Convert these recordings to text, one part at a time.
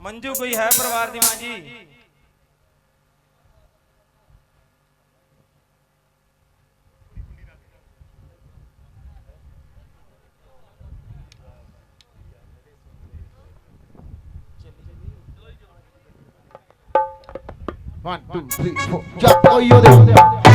ਮੰਜੂ ਕੋਈ ਹੈ ਪਰਿਵਾਰ ਦੀ ਮਾਂ ਜੀ One, two, three, four. Jump, oh, you're there.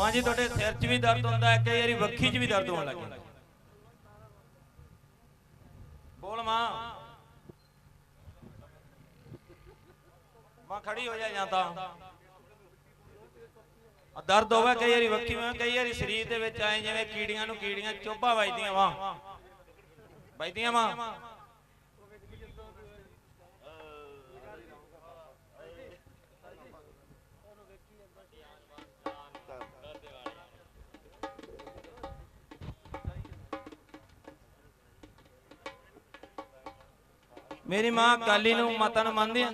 ਮਾਂ ਜੀ, ਤੁਹਾਡੇ ਸਿਰ 'ਚ ਵੀ ਦਰਦ ਹੁੰਦਾ ਹੈ, ਕਈ ਵਾਰੀ ਵੱਖੀ 'ਚ ਵੀ ਦਰਦ ਹੋਣ ਲੱਗ ਜਾਂਦਾ। ਬੋਲ ਮਾਂ। ਮਾਂ, ਖੜੀ ਹੋ ਜਾ ਜਾਂ ਤਾਂ। ਦਰਦ ਹੋਵੇ, ਕਈ ਵਾਰੀ ਵੱਖੀ ਹੋਵੇ, ਕਈ ਵਾਰੀ ਸਰੀਰ ਦੇ ਵਿੱਚ ਆਏ ਜਿਵੇਂ ਕੀੜੀਆਂ ਨੂੰ ਕੀੜੀਆਂ ਚੋਭਾ ਵੱਜਦੀਆਂ ਵਾਂ। ਵੱਜਦੀਆਂ ਵਾਂ। ਮੇਰੀ ਮਾਂ ਕਾਲੀ ਨੂੰ ਮਾਤਾ ਨੂੰ ਮੰਨਦੀ ਆ।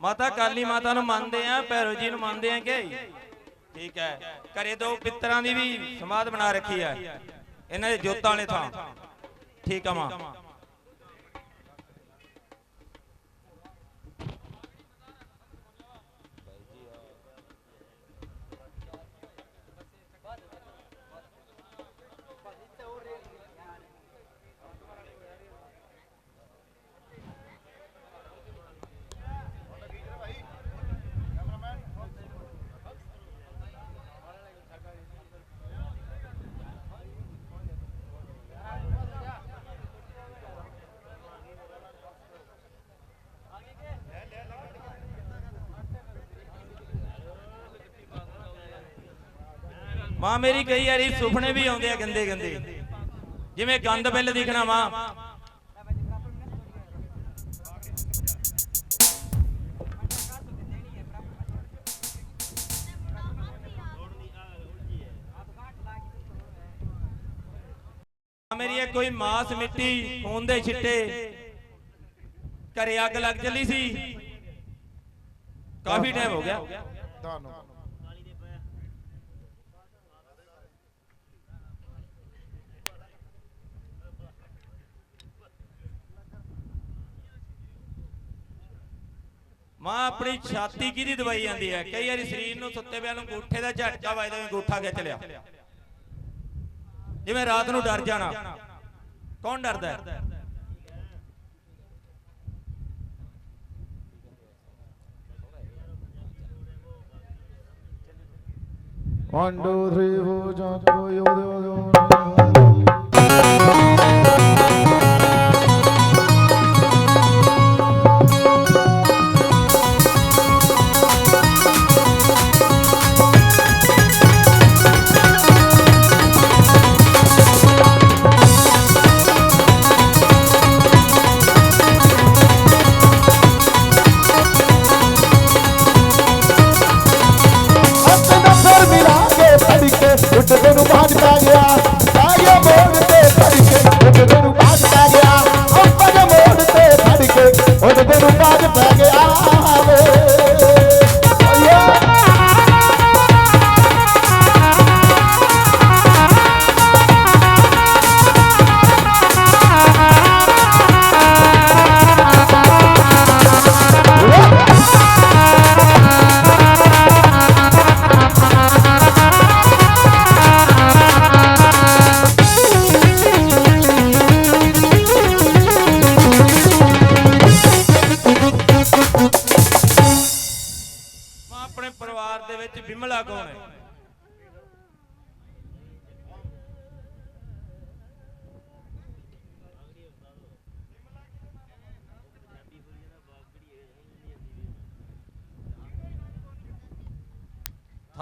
ਮਾਤਾ ਕਾਲੀ ਮਾਤਾ ਨੂੰ ਮੰਨਦੇ ਆ, ਭੈਰੋ ਜੀ ਨੂੰ ਮੰਨਦੇ ਆ ਕਿ ਠੀਕ ਹੈ। ਘਰੇ ਦੋ ਪਿੱਤਰਾਂ ਦੀ ਵੀ ਸਮਾਧ ਬਣਾ ਰੱਖੀ ਹੈ ਇਹਨਾਂ ਦੇ ਜੋਤਾਂ ਵਾਲੇ ਥਾਂ। ਠੀਕ ਆ ਮਾਂ। ਮਾਂ ਮੇਰੀ ਕਈ ਵਾਰੀ ਸੁਪਨੇ ਵੀ ਆਉਂਦੇ ਆ ਗੰਦੇ ਗੰਦੇ। ਜਿਵੇਂ ਗੰਦ ਬਿੱਲ ਦਿਖਣਾ ਮਾਂ। ਮੇਰੀ ਇਹ ਕੋਈ ਮਾਸ ਮਿੱਟੀ ਖੂਨ ਦੇ ਛਿੱਟੇ ਘਰੇ ਅੱਗ ਲੱਗ ਚੱਲੀ ਸੀ। ਕਾਫੀ ਟਾਈਮ ਹੋ ਗਿਆ। ਤੁਹਾਨੂੰ ਮਾਂ ਆਪਣੀ ਛਾਤੀ ਕਿਹਦੀ ਦਵਾਈ ਜਾਂਦੀ ਹੈ ਕਈ ਵਾਰੀ ਸਰੀਰ ਨੂੰ ਸੁੱਤੇ ਪਿਆ ਨੂੰ ਅੰਗੂਠੇ ਦਾ ਝਟਕਾ ਵੱਜਦਾ ਵੀ ਅੰਗੂਠਾ ਖਿੱਚ ਲਿਆ ਜਿਵੇਂ ਰਾਤ ਨੂੰ ਡਰ ਜਾਣਾ ਕੌਣ ਡਰਦਾ ਹੈ? One, two, three, four, jump, oh, you're there. ਨੂੰ ਬਾਜ ਪੈ ਗਿਆ। ਆਇਆ ਮੋੜ ਤੇ ਫੜ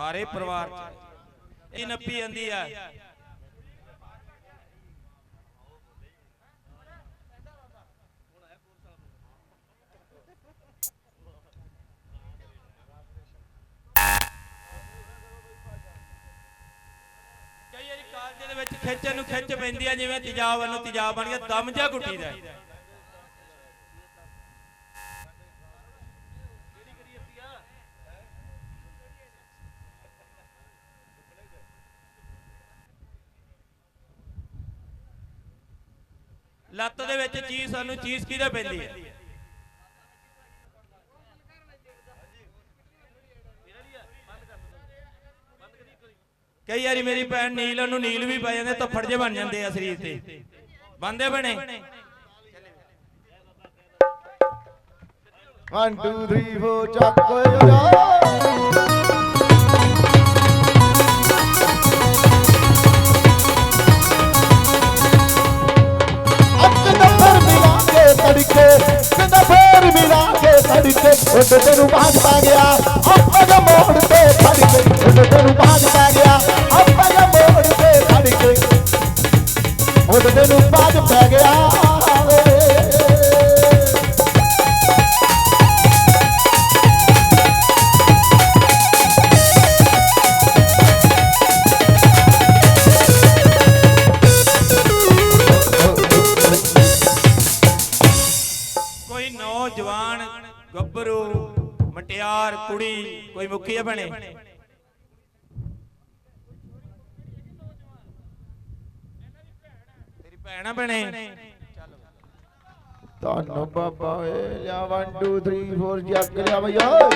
ਥਾਰੇ ਪਰਿਵਾਰ ਚ। ਇਹ ਨੱਪੀ ਜਾਂਦੀ ਆ। ਕਈ ਵਾਰੀ ਕਾਲਜ ਦੇ ਵਿੱਚ ਖਿੱਚਣ ਨੂੰ ਖਿੱਚ ਪੈਂਦੀ ਆ ਜਿਵੇਂ ਤੇਜ਼ਾਬ ਨੂੰ ਤੇਜ਼ਾਬ ਬਣ ਗਿਆ ਦਮ ਜਾ ਘੁੱਟੀਦਾ ਲੱਤ ਦੇ ਵਿੱਚ ਚੀਜ਼ ਸਾਨੂੰ ਚੀਜ਼ ਕਿਹਦੇ ਪੈਂਦੀ ਹੈ? ਕਈ ਵਾਰੀ ਮੇਰੀ ਭੈਣ ਨੀਲ ਨੂੰ ਨੀਲ ਵੀ ਪੈ ਜਾਂਦੇ ਤੱਫੜ ਜੇ ਬਣ ਜਾਂਦੇ ਆ ਸਰੀਰ ਤੇ। ਬੰਦੇ ਬਣੇ? 1 2 3 4 ਚੱਕ ਜਾ ਤੜਕੇ ਕਿੰਨਾ ਫੇਰ ਮਿਲਾ ਕੇ ਤੜਕੇ ਉੱਡ ਤੈਨੂੰ ਬਾਜ ਪਾ ਗਿਆ, ਆਪਾਂ ਦਾ ਮੋੜ ਤੇ ਤੜਕੇ ਉੱਡ ਤੈਨੂੰ ਬਾਜ ਪਾ ਗਿਆ, ਆਪਾਂ ਦਾ ਮੋੜ ਤੇ ਤੜਕੇ ਉੱਡ ਤੈਨੂੰ ਬਾਜ ਪੈ ਗਿਆ। ਕੋਈ ਆ ਬਣੇ ਤੇਰੀ ਭੈਣ ਆ ਬਣੇ ਧੰਨ ਬਾਬਾ ਏ ਲਿਆ 1 2 3 4 ਜੱਗ ਲਿਆ ਬਈ ਓਏ।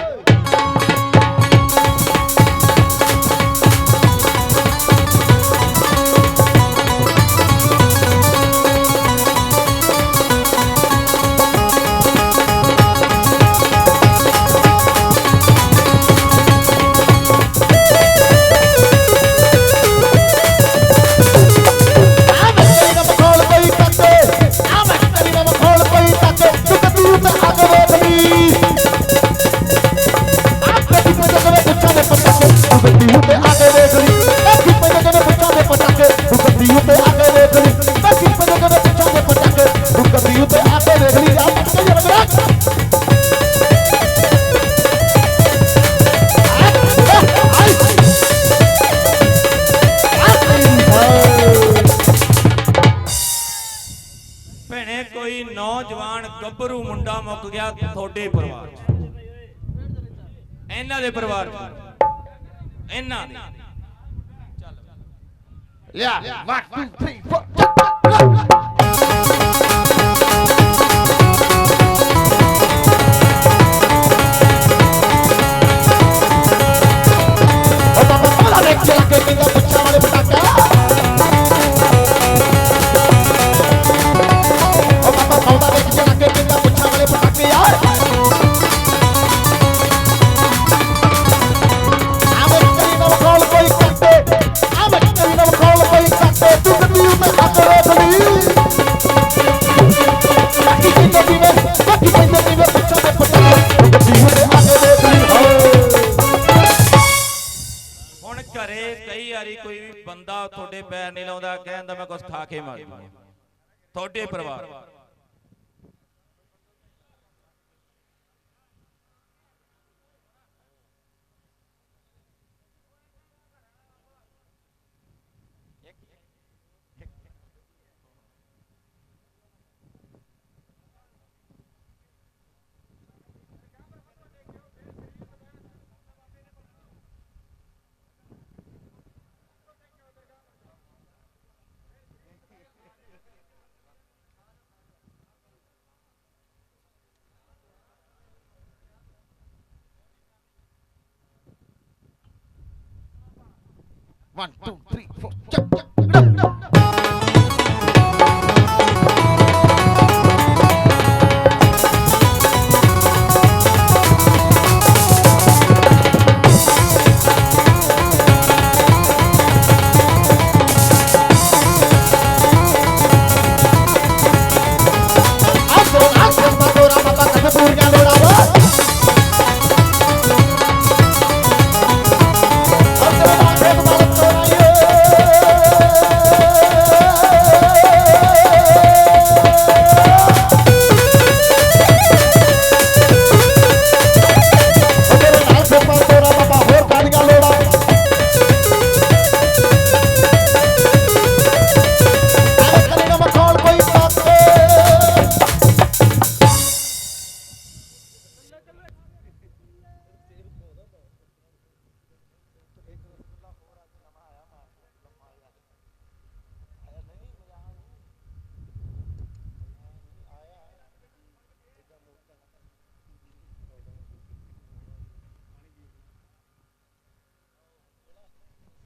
ਗੱਭਰੂ ਮੁੰਡਾ ਮੁੱਕ ਗਿਆ ਤੁਹਾਡੇ ਪਰਿਵਾਰ 'ਚ। ਇਹਨਾਂ ਦੇ ਪਰਿਵਾਰ 'ਚ। ਇਹਨਾਂ ਦੇ। ਲਿਆ 1 2 3 4 ਤੁਹਾਡੇ ਪਰਿਵਾਰ। One, two, three, four, jump, jump.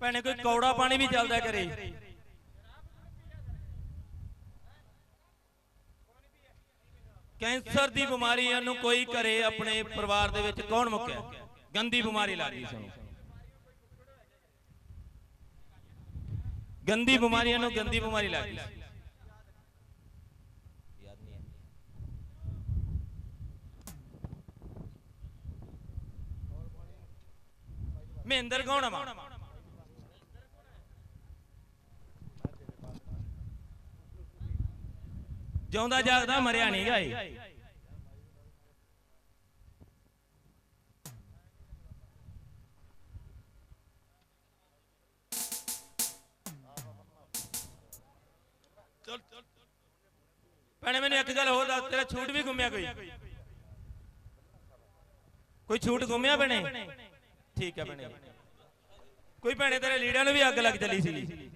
ਭੈਣੇ, ਕੋਈ ਕੌੜਾ ਪਾਣੀ ਵੀ ਚੱਲਦਾ ਕਰੇ। ਕੈਂਸਰ ਦੀ ਬਿਮਾਰੀ ਨੂੰ ਕੋਈ ਘਰੇ ਆਪਣੇ ਪਰਿਵਾਰ ਦੇ ਵਿੱਚ, ਕੌਣ ਮੁੱਕਿਆ? ਗੰਦੀ ਬਿਮਾਰੀ ਲੱਗਦੀ ਸਾਨੂੰ। ਗੰਦੀ ਬਿਮਾਰੀਆਂ ਨੂੰ ਗੰਦੀ ਬਿਮਾਰੀ ਲੱਗਦੀ ਮਹਿੰਦਰ ਕੌਣ ਆ ਜਿਉਂਦਾ ਜਾਗਦਾ, ਮਰਿਆ ਨਹੀਂ ਗਾਏ ਚਲ ਭੈਣੇ, ਮੈਨੂੰ ਇੱਕ ਗੱਲ ਹੋਰ ਦੱਸ, ਤੇਰਾ ਛੂਟ ਵੀ ਗੁੰਮਿਆ ਕੋਈ? ਕੋਈ ਛੂਟ ਗੁੰਮਿਆ ਭੈਣੇ? ਠੀਕ ਹੈ ਭੈਣੇ। ਕੋਈ ਭੈਣੇ, ਤੇਰੇ ਲੀੜਿਆਂ ਨੂੰ ਵੀ ਅੱਗ ਲੱਗ ਚਲੀ ਸੀ।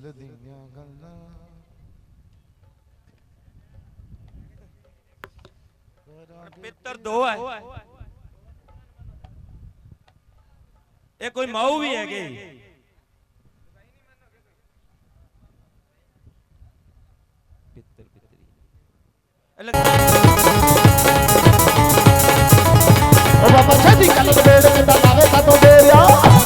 ਦਿਲ ਦੀਆਂ ਗੱਲਾਂ। ਪਿੱਤਰ ਦੋ ਹੈ। ਇਹ ਕੋਈ ਮਾਊ ਵੀ ਹੈਗੇ। ਪਿੱਤਰ ਪਿੱਤਰੀ। ਉਹ ਬਾਬਾ ਛੇਤੀ ਕੱਲ ਬੇੜ ਕੇ ਤਾਂ ਲਾਵੇ ਸਾਤੋਂ ਦੇਰਿਆ ਉਹ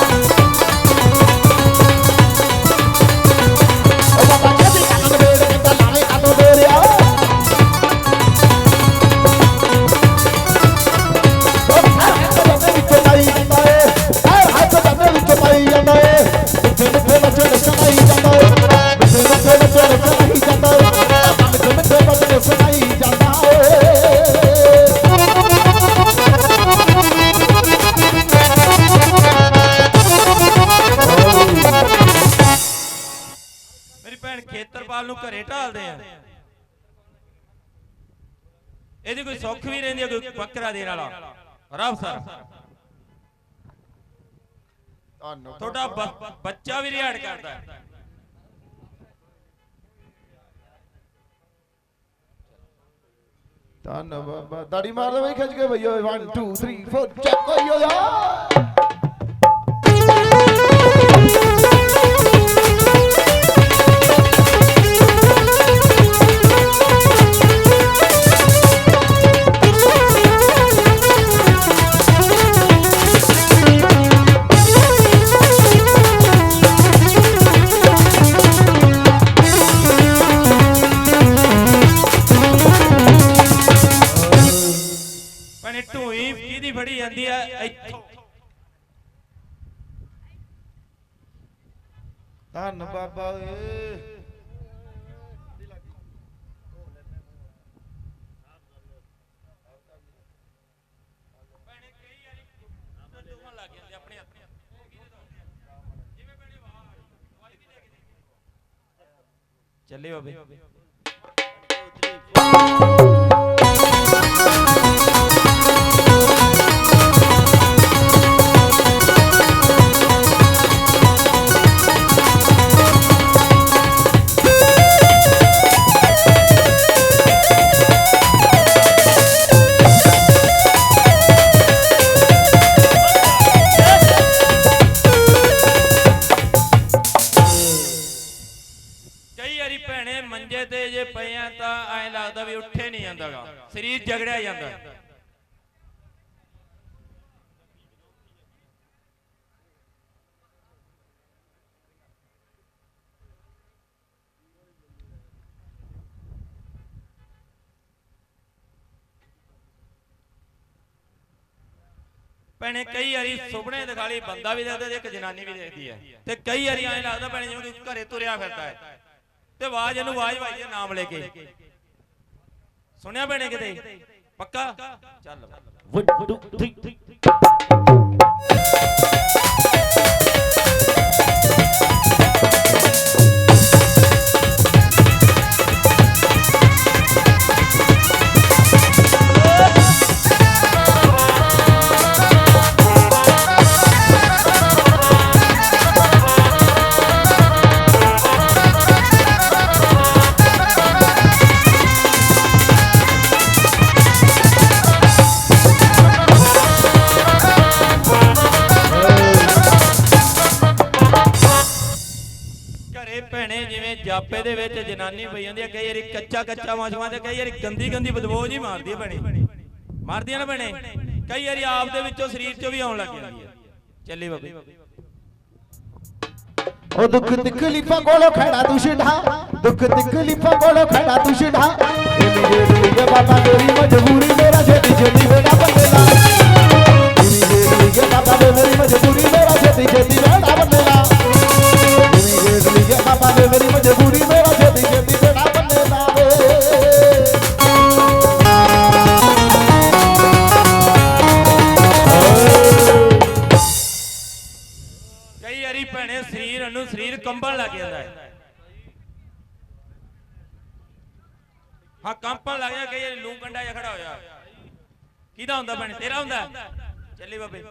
ਧੰਨ ਬਾਬਾ ਦਾੜੀ ਮਾਰ ਦੇ ਬਈ ਖਿੱਚ ਕੇ ਬਈ 1 2 3 4 ਚੱਕ ਓਏ ਓਏ ਢੂਈ ਕਿਹਦੀ ਫੜੀ ਜਾਂਦੀ ਹੈ ਇੱਥੋਂ। ਧੰਨ ਬਾਬਾ ਓਏ। ਭੈਣੇ ਕਈ ਭੈਣੇ, ਕਈ ਵਾਰੀ ਸੁਪਨੇ ਦਿਖਾਲੀ ਬੰਦਾ ਵੀ ਦੇਖਦਾ ਤੇ ਇੱਕ ਜਨਾਨੀ ਵੀ ਦੇਖਦੀ ਹੈ। ਤੇ ਕਈ ਵਾਰੀ ਐਂ ਲੱਗਦਾ ਭੈਣੇ ਜਿਵੇਂ ਕੋਈ ਘਰੇ ਤੁਰਿਆ ਫਿਰਦਾ ਹੈ। ਤੇ ਆਵਾਜ਼ ਇਹਨੂੰ, ਆਵਾਜ਼ ਵਾਈ ਨਾਮ ਲੈ ਕੇ। ਸੁਣਿਆ ਭੈਣੇ ਕਿਤੇ? ਪੱਕਾ? ਚੱਲ। 1 2 3 ਦੇ ਪਈ ਜਾਂਦੀ ਹੈ ਕਈ ਵਾਰੀ ਕੱਚਾ ਕੱਚਾ ਮਾਸ਼ੂਆਂ ਤੇ ਕਈ ਵਾਰੀ ਗੰਦੀ ਗੰਦੀ ਬਦਬੂ ਜੀ ਮਾਰਦੀ ਹੈ ਮਾਰਦੀਆਂ ਨਾ ਭੈਣੇ। ਕਈ ਵਾਰੀ ਆਪ ਦੇ ਵਿੱਚੋਂ ਸਰੀਰ ਚੋਂ ਵੀ ਆਉਣ ਲੱਗ ਜਾਂਦੀ ਹੈ ਚੱਲੀ ਬਾਬੇ। ਉਹ ਦੁੱਖ ਤਕਲੀਫਾਂ ਕੋਲੋਂ ਖੜਾ ਤੂੰ ਛਿੜਾ ਦੁੱਖ ਤਕਲੀਫਾਂ ਕੋਲੋਂ ਖੜਾ ਤੂੰ ਛਿੜਾ ਇਹ ਮੇਰੇ ਲਈ ਬਾਬਾ ਮੇਰੀ ਮਜਬੂਰੀ, ਮੇਰਾ ਛੇਤੀ ਕਿਹਦਾ ਹੁੰਦਾ ਭੈਣੇ ਤੇਰਾ ਹੁੰਦਾ। ਚੱਲੀ ਬਾਬੇ।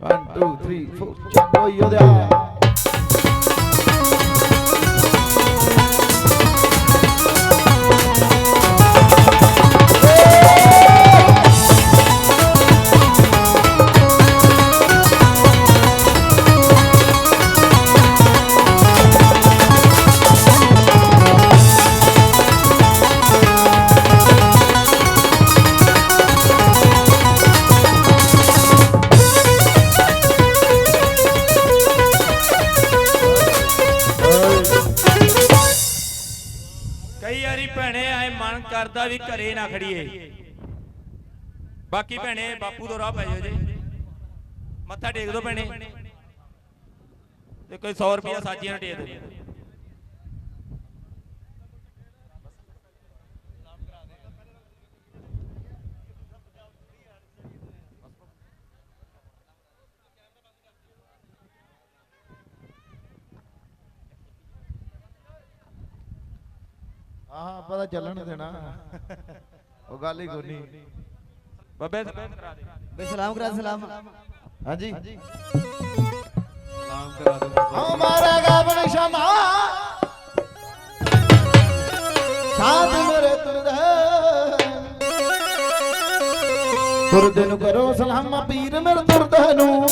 1 2 3 4 ਚੱਲੋ ਯੋਧਿਆ ਬਾਕੀ ਭੈਣੇ ਬਾਪੂ ਤੋਂ ਰਾਹ ਪੈ ਜਾਓ ਜੀ। ਮੱਥਾ ਟੇਕ ਦੋ ਭੈਣੇ। ਤੇ ਕੋਈ 100 ਰੁਪਿਆ ਸਾਜੀਆਂ ਨੂੰ ਟੇਕ ਦੇ ਆਹ ਪਤਾ ਚੱਲਣ ਦੇਣਾ। ਉਹ ਗੱਲ ਹੀ ਕੋਈ ਨਹੀਂ ਬੱਬੇ ਸਲਾਮ ਕਰਾ ਦੇ। ਬੇ ਸਲਾਮ ਕਰਾ ਸਲਾਮ। ਹਾਂਜੀ। ਸਲਾਮ ਕਰਾ ਦੇ ਹਮਾਰਾ ਗਾਵਨ ਸ਼ਮਾ। ਸਾਧ ਮੇਰੇ ਤੁਰਦੇ ਤੁਰਦੇ ਨੂੰ ਕਰੋ ਸਲਾਮਾ ਪੀਰ ਮੇਰੇ ਤੁਰਦੇ ਨੂੰ